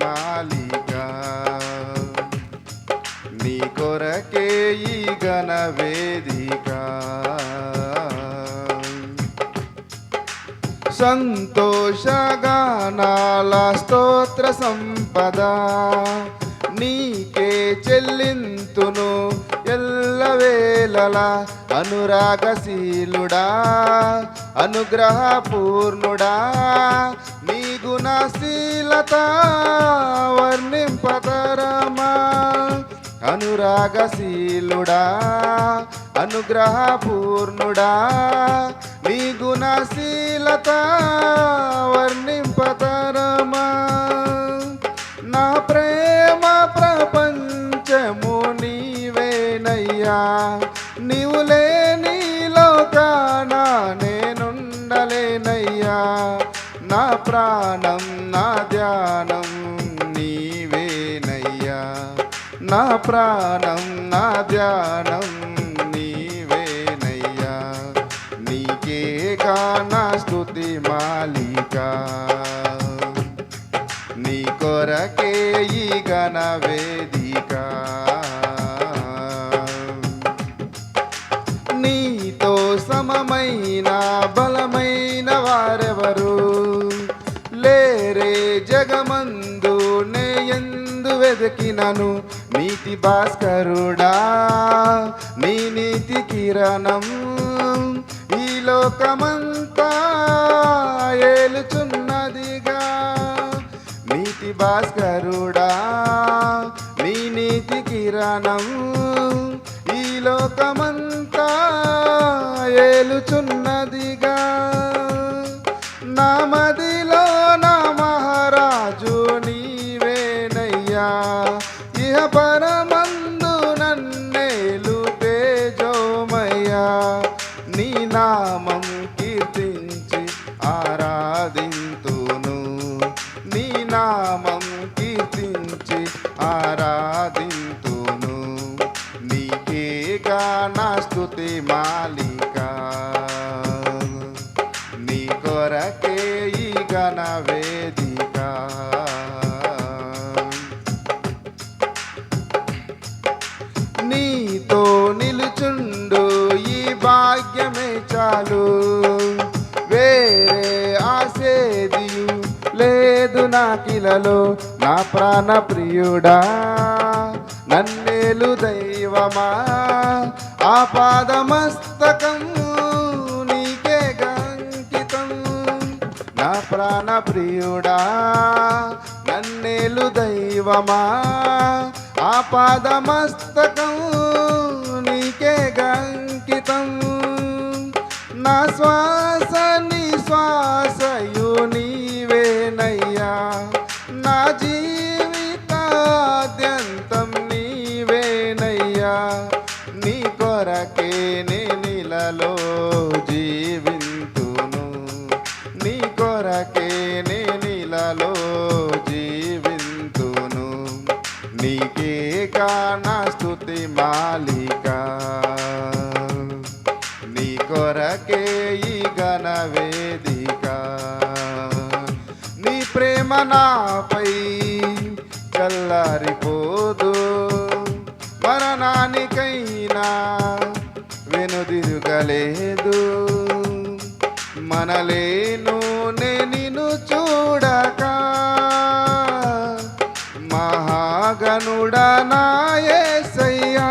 మాలికా నీ కొరకే ఈ గణ వేదిక. సంతోషగానాల స్తోత్ర సంపద నీకే చెల్లింతును ఎల్లవేళల అనురాగశీలుడా అనుగ్రహపూర్ణుడా. నీ ఘనత వర్ణింపతరమా అనురాగశీలుడా అనుగ్రహపూర్ణుడా నీ గుణశీలత వర్ణింపతరమా నా ప్రేమ ప్రపంచము నీవేనయ్యా నీవు లేని లోకాన నేనుండలేనయ్యా. నా ప్రాణం నా ధ్యానం నీవేనయ్యా. నా ప్రాణం నా ధ్యానం నీవేనయ్యా. నీకే కానా స్తుతి మాలిక. నీ కొరకే ఈ గణ వేదిక. నీతో సమమైన బలమైన జగమందు ఎందు వెతికినను నీతి భాస్కరుడా నీ నీతి కిరణం ఈ లోకమంతా ఏలుచున్నదిగా. నీతి భాస్కరుడా నీ నీతి కిరణం ఈ లోకమంతా ఏలుచున్నదిగా. నామది నీవేనయ్యా ఇహ పరమందు నన్నేలు తేజోమయ్యా నీ నామం కీర్తించి ఆరాధింతును. నీ నామం కీర్తించి ఆరాధింతును. నీకే గాన స్తుతి మాలి లేదు నా ప్రాణ ప్రియుడా నన్నేలు దైవమా ఆ పాదమస్తకం నీకే గంకితం. నా ప్రాణ ప్రియుడా నన్నేలు దైవమా ఆ పాదమస్తకం నీకే గంకితం. నా స్వా జీవితాద్యంతం నీవేనయ్యా. నీ కొరకే నే నీలలో జీవింతును. నీ కొరకే నే నీలలో జీవింతును. నీకే కానా స్థుతి మాలిక. నీ కొరకే ఈ గణ వేదిక. నీ ప్రేమ నాపై చల్లారిపోదు. మరణానికైనా వెనుదిరుగలేదు. మనలేను నే నిన్ను చూడక. మహాగనుడ నాయసయ్యా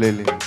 Hallelujah.